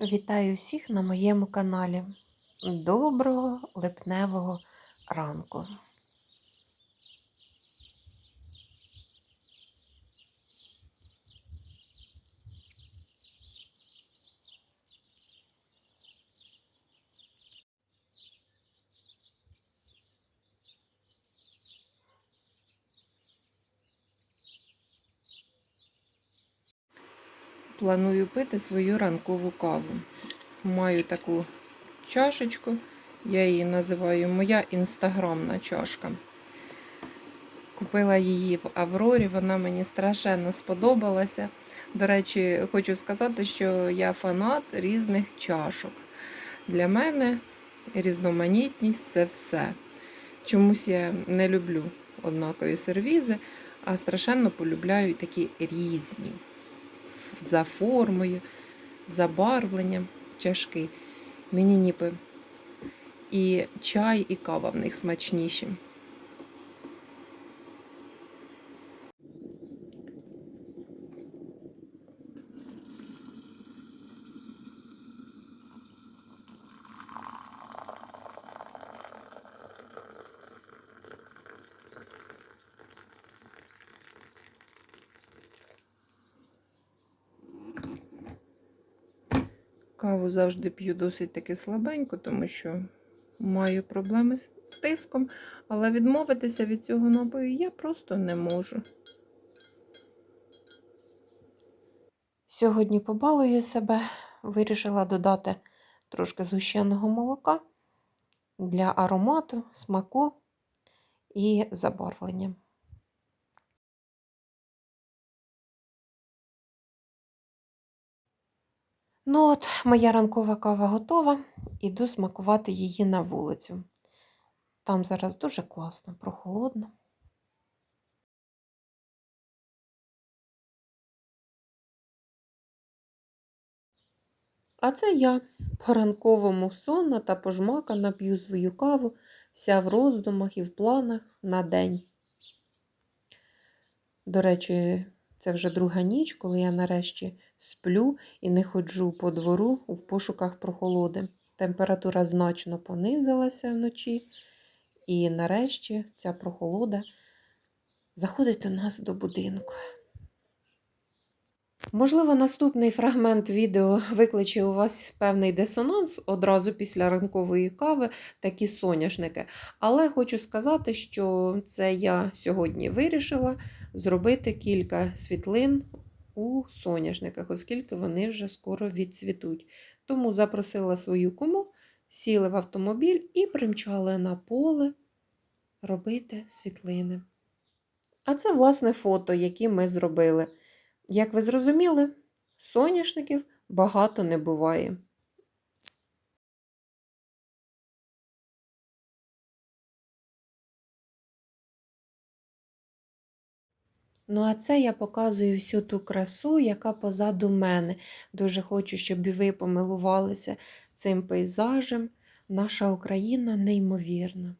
Вітаю всіх на моєму каналі. Доброго липневого ранку. Планую пити свою ранкову каву. Маю таку чашечку, я її називаю моя інстаграмна чашка. Купила її в Аврорі, вона мені страшенно сподобалася. До речі, хочу сказати, що я фанат різних чашок. Для мене різноманітність це все. Чомусь я не люблю однакові сервізи, а страшенно полюбляю такі різні за формою, забарвленням чашки. Мені ніби і чай, і кава в них смачніші. Каву завжди п'ю досить таки слабенько, тому що маю проблеми з тиском, але відмовитися від цього напою я просто не можу. Сьогодні побалую себе, вирішила додати трошки згущеного молока для аромату, смаку і забарвлення. Ну от, моя ранкова кава готова, іду смакувати її на вулицю. Там зараз дуже класно, прохолодно. А це я по-ранковому сонна та пожмакана п'ю свою каву, вся в роздумах і в планах на день. До речі, це вже друга ніч, коли я нарешті сплю і не ходжу по двору в пошуках прохолоди. Температура значно понизилася вночі, і нарешті ця прохолода заходить у нас до будинку. Можливо, наступний фрагмент відео викличе у вас певний дисонанс одразу після ранкової кави, такі соняшники. Але хочу сказати, що це я сьогодні вирішила зробити кілька світлин у соняшниках, оскільки вони вже скоро відцвітуть. Тому запросила свою кому, сіли в автомобіль і примчали на поле робити світлини. А це, власне, фото, які ми зробили. Як ви зрозуміли, соняшників багато не буває. Ну, а це я показую всю ту красу, яка позаду мене. Дуже хочу, щоб і ви помилувалися цим пейзажем. Наша Україна неймовірна.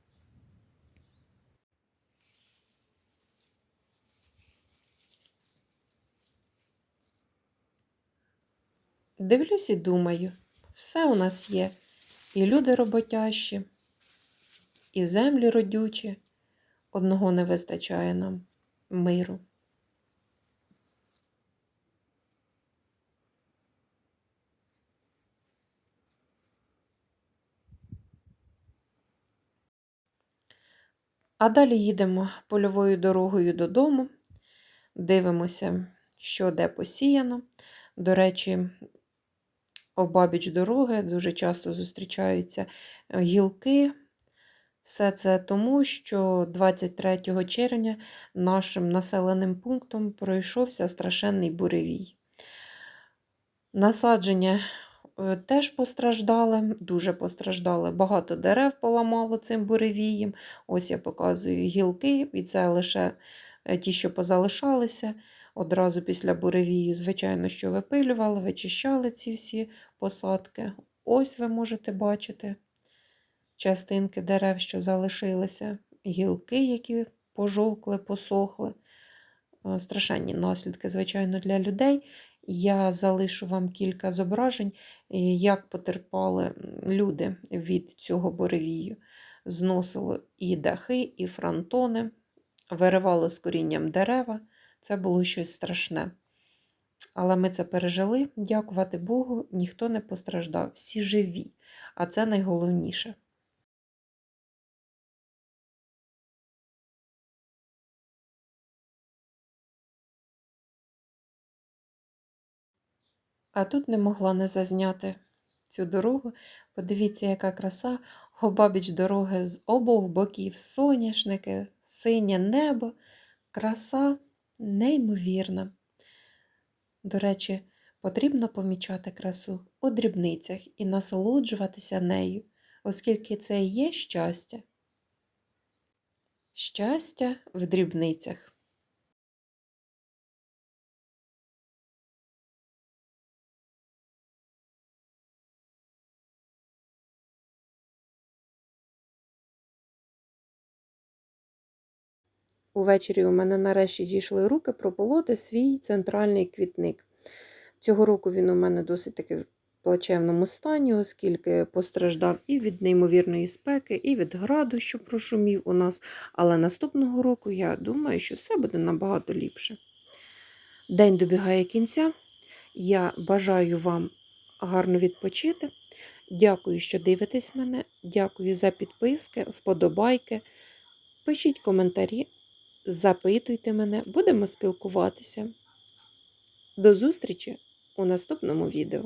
Дивлюсь і думаю, все у нас є. І люди роботящі, і землі родючі. Одного не вистачає нам миру. А далі їдемо польовою дорогою додому, дивимося, що де посіяно. До речі, обабіч дороги дуже часто зустрічаються е, гілки. Все це тому, що 23 червня нашим населеним пунктом пройшовся страшенний буревій. Насадження е, теж постраждали, дуже постраждали. Багато дерев поламало цим буревієм. Ось я показую гілки, і це лише е, ті, що позалишалися. Одразу після буревію, звичайно, що випилювали, вичищали ці всі посадки. Ось ви можете бачити частинки дерев, що залишилися, гілки, які пожовкли, посохли. Страшенні наслідки, звичайно, для людей. Я залишу вам кілька зображень, е, як потерпали люди від цього буревію. Зносило і дахи, і фронтони, виривало з корінням дерева. Це було щось страшне. Але ми це пережили. Дякувати Богу, ніхто не постраждав, всі живі. А це найголовніше. А тут не могла не зазняти цю дорогу. Подивіться, яка краса, обабіч дороги з обох боків соняшники, синє небо, краса неймовірна. До речі, потрібно помічати красу у дрібницях і насолоджуватися нею, оскільки це і є щастя. Щастя в дрібницях. Увечері у мене нарешті дійшли руки прополоти свій центральний квітник. Цього року він у мене досить таки в плачевному стані, оскільки постраждав і від неймовірної спеки, і від граду, що прошумів у нас. Але наступного року я думаю, що все буде набагато ліпше. День добігає кінця. Я бажаю вам гарно відпочити. Дякую, що дивитесь мене. Дякую за підписки, вподобайки. Пишіть коментарі, запитуйте мене, будемо спілкуватися. До зустрічі у наступному відео.